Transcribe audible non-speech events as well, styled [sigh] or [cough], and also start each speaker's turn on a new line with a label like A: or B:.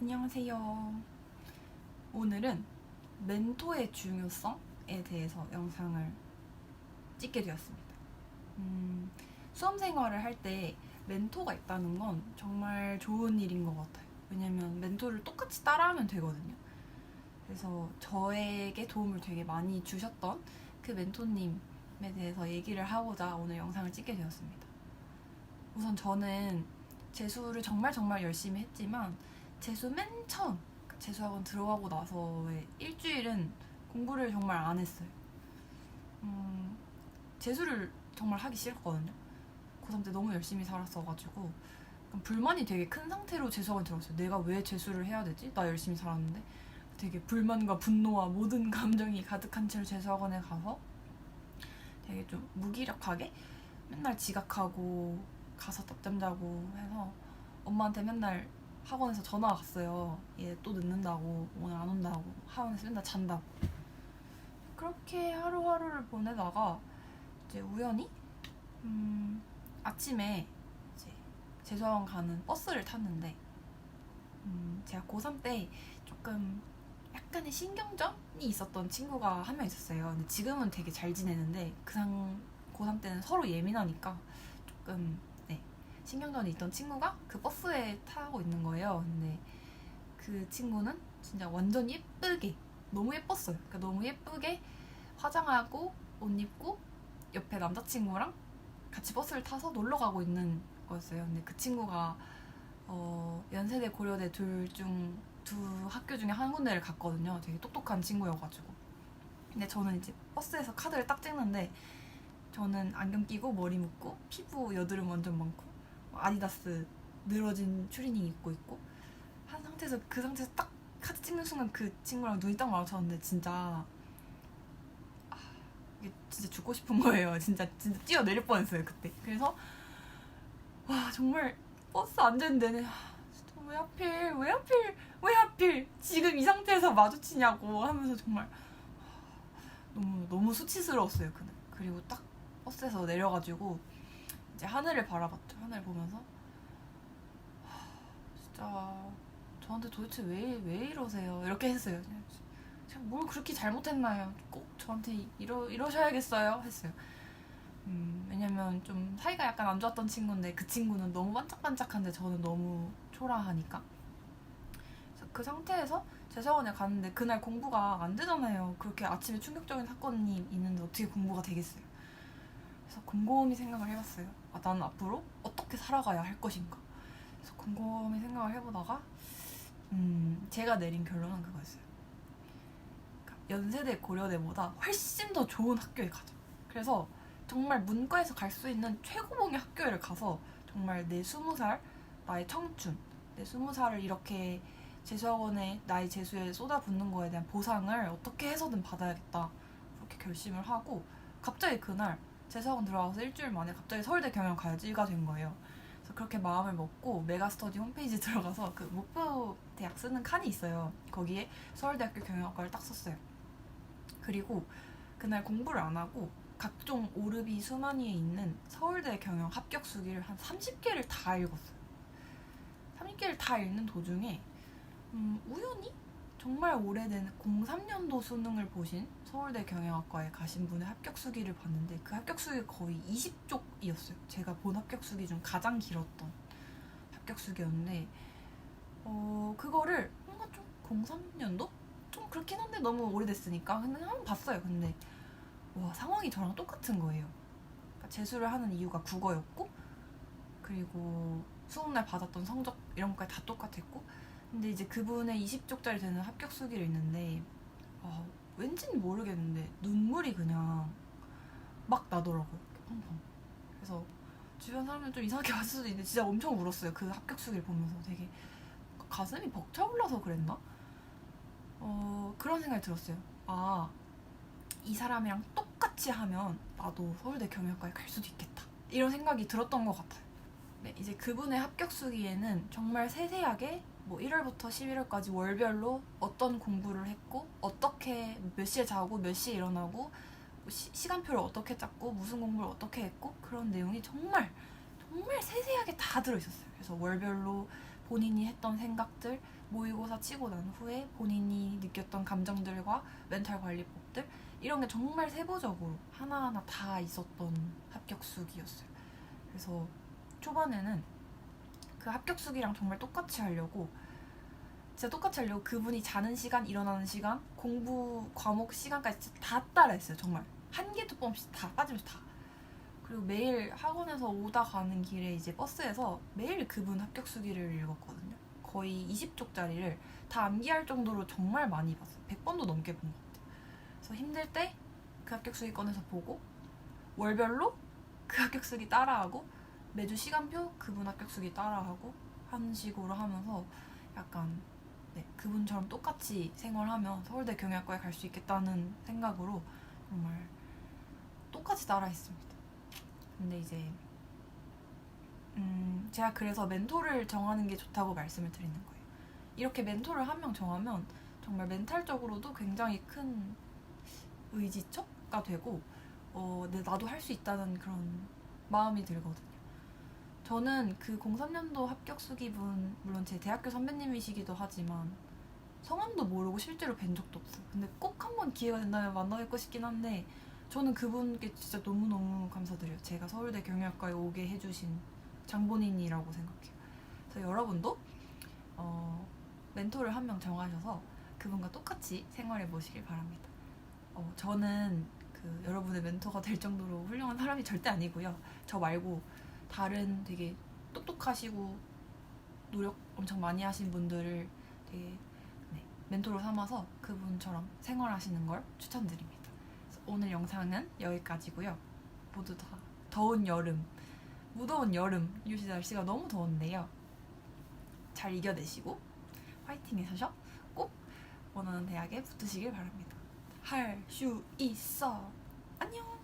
A: 안녕하세요. 오늘은 멘토의 중요성에 대해서 영상을 찍게 되었습니다. 음, 수험 생활을 할 때 멘토가 있다는 건 정말 좋은 일인 것 같아요. 왜냐면 멘토를 똑같이 따라하면 되거든요. 그래서 저에게 도움을 되게 많이 주셨던 그 멘토님에 대해서 얘기를 하고자 오늘 영상을 찍게 되었습니다. 우선 저는 재수를 정말 정말 열심히 했지만 재수 맨 처음 그 재수학원 들어가고 나서의 일주일은 공부를 정말 안 했어요. 음, 재수를 정말 하기 싫었거든요. 고3 때 너무 열심히 살았어가지고 불만이 되게 큰 상태로 재수학원 들어갔어요. 내가 왜 재수를 해야 되지? 나 열심히 살았는데 되게 불만과 분노와 모든 [laughs] 감정이 가득한 채로 재수학원에 가서 되게 좀 무기력하게 맨날 지각하고 가서 낮잠 자고 해서 엄마한테 맨날 학원에서 전화가 갔어요. 얘 또 늦는다고 오늘 안 온다고 학원에서 맨날 잔다고. 그렇게 하루하루를 보내다가 이제 우연히 음, 아침에 이제 재수학원 가는 버스를 tas는데 음, 제가 고3 때 조금 약간의 신경전이 있었던 친구가 한 명 있었어요. 근데 지금은 되게 잘 지내는데 그 상 고3 때는 서로 예민하니까 조금 네, 신경전이 있던 친구가 그 버스에 타고 있는 거예요. 근데 그 친구는 진짜 완전 예쁘게 너무 예뻤어요. 그러니까 너무 예쁘게 화장하고 옷 입고 옆에 남자친구랑 같이 버스를 타서 놀러 가고 있는 거였어요. 근데 그 친구가 어, 연세대 고려대 둘 중 두 학교 중에 한 군데를 갔거든요. 되게 똑똑한 친구여가지고. 근데 저는 이제 버스에서 카드를 딱 찍는데 저는 안경 끼고 머리 묶고 피부 여드름 완전 많고 아디다스 늘어진 추리닝 입고 있고 한 상태에서 그 상태에서 딱 카드 찍는 순간 그 친구랑 눈이 딱 마주쳤는데 진짜 아, 이게 진짜 죽고 싶은 거예요. [laughs] 진짜 진짜 뛰어내릴 뻔했어요 그때. 그래서 와 정말 버스 앉은 데는 아, 진짜 왜 하필 왜 하필 왜 하필 지금 이 상태에서 마주치냐고 하면서 정말 너무 너무 수치스러웠어요 그날. 그리고 딱 버스에서 내려가지고 이제 하늘을 바라봤죠. 하늘 보면서 하, 진짜 저한테 도대체 왜 왜 이러세요? 이렇게 했어요. 제가 뭘 그렇게 잘못했나요? 꼭 저한테 이러 이러셔야겠어요? 했어요. 음, 왜냐면 좀 사이가 약간 안 좋았던 친구인데 그 친구는 너무 반짝반짝한데 저는 너무 초라하니까. 그 상태에서 재수학원에 갔는데 그날 공부가 안 되잖아요. 그렇게 아침에 충격적인 사건이 있는데 어떻게 공부가 되겠어요? 그래서 곰곰이 생각을 해봤어요. 아, 나는 앞으로 어떻게 살아가야 할 것인가? 그래서 곰곰이 생각을 해보다가 음, 제가 내린 결론은 그거였어요. 그러니까 연세대 고려대보다 훨씬 더 좋은 학교에 가자. 그래서 정말 문과에서 갈 수 있는 최고봉의 학교를 가서 정말 내 스무 살 나의 청춘, 내 스무 살을 이렇게 재수학원에 나의 재수에 쏟아붓는 거에 대한 보상을 어떻게 해서든 받아야겠다. 그렇게 결심을 하고 갑자기 그날 재수학원 들어가서 일주일 만에 갑자기 서울대 경영 가야지가 된 거예요. 그래서 그렇게 마음을 먹고 메가스터디 홈페이지 [laughs] 들어가서 그 목표 대학 쓰는 칸이 있어요. 거기에 서울대학교 경영학과를 딱 썼어요. 그리고 그날 공부를 안 하고 각종 오르비 수만위에 있는 서울대 경영 합격 수기를 한 30개를 다 읽었어요. 30개를 다 읽는 도중에 음, 우연히 정말 오래된 03년도 수능을 보신 서울대 경영학과에 가신 분의 합격 수기를 봤는데 그 합격 수기 거의 20쪽이었어요. 제가 본 합격 수기 중 가장 길었던 합격 수기였는데 어 그거를 뭔가 좀 03년도 좀 그렇긴 한데 너무 오래됐으니까 근데 한번 봤어요. 근데 와 상황이 저랑 똑같은 거예요. 그러니까 재수를 하는 이유가 국어였고 그리고 수능날 받았던 성적 이런 것까지 다 똑같았고 근데 이제 그분의 20쪽짜리 되는 합격 수기를 읽는데 아, 왠지는 모르겠는데 눈물이 그냥 막 나더라고요. 펑펑. 그래서 주변 사람들 좀 이상하게 [laughs] 봤을 수도 있는데 진짜 엄청 울었어요. 그 합격 수기를 보면서 되게 가슴이 벅차올라서 그랬나? 어 그런 생각이 들었어요. 아 이 사람이랑 똑같이 하면 나도 서울대 경영학과에 갈 수도 있겠다. 이런 생각이 들었던 것 같아요. 네, 이제 그분의 합격 수기에는 정말 세세하게 뭐 1월부터 11월까지 월별로 어떤 공부를 했고 어떻게 몇 시에 자고 몇 시에 일어나고 뭐 시, 시간표를 어떻게 짰고 무슨 공부를 어떻게 했고 그런 내용이 정말 정말 세세하게 다 들어있었어요. 그래서 월별로 본인이 했던 생각들, 모의고사 치고 난 후에 본인이 느꼈던 감정들과 멘탈 관리법들 이런 게 정말 세부적으로 하나하나 다 있었던 합격수기였어요. 그래서 초반에는 그 합격 수기랑 정말 똑같이 하려고 진짜 똑같이 하려고 그분이 자는 시간, 일어나는 시간, 공부 과목 시간까지 다 따라했어요. 정말 한 개도 뻔없이 다 빠지면서 다. 그리고 매일 학원에서 오다 가는 길에 이제 버스에서 매일 그분 합격 수기를 읽었거든요. 거의 20쪽짜리를 다 암기할 정도로 정말 많이 봤어요. 100번도 넘게 본 것 같아요. 그래서 힘들 때 그 합격 수기 꺼내서 보고 월별로 그 합격 수기 따라하고 매주 시간표 그분 합격수기 따라하고 하는 식으로 하면서 약간 네, 그분처럼 똑같이 생활하면 서울대 경영학과에 갈 수 있겠다는 생각으로 정말 똑같이 따라했습니다. 근데 이제 음, 제가 그래서 멘토를 정하는 게 좋다고 말씀을 드리는 거예요. 이렇게 멘토를 한 명 정하면 정말 멘탈적으로도 굉장히 큰 의지척가 되고 어, 네, 나도 할 수 있다는 그런 마음이 들거든요. 저는 그 03년도 합격 수기분 물론 제 대학교 선배님이시기도 하지만 성함도 모르고 실제로 뵌 적도 없어요. 근데 꼭 한번 기회가 된다면 만나 뵙고 싶긴 한데 저는 그분께 진짜 너무너무 감사드려요. 제가 서울대 경영학과에 오게 해주신 장본인이라고 생각해요. 그래서 여러분도 어, 멘토를 한 명 정하셔서 그분과 똑같이 생활해 보시길 바랍니다. 어, 저는 그 여러분의 멘토가 될 정도로 훌륭한 사람이 절대 아니고요. 저 말고 다른 되게 똑똑하시고 노력 엄청 많이 하신 분들을 되게 네, 멘토로 삼아서 그분처럼 생활하시는 걸 추천드립니다. 오늘 영상은 여기까지고요. 모두 다 더운 여름, 무더운 여름 요시 날씨가 너무 더운데요. 잘 이겨내시고 화이팅 하셔서 꼭 원하는 대학에 붙으시길 바랍니다. 할 수 있어. 안녕.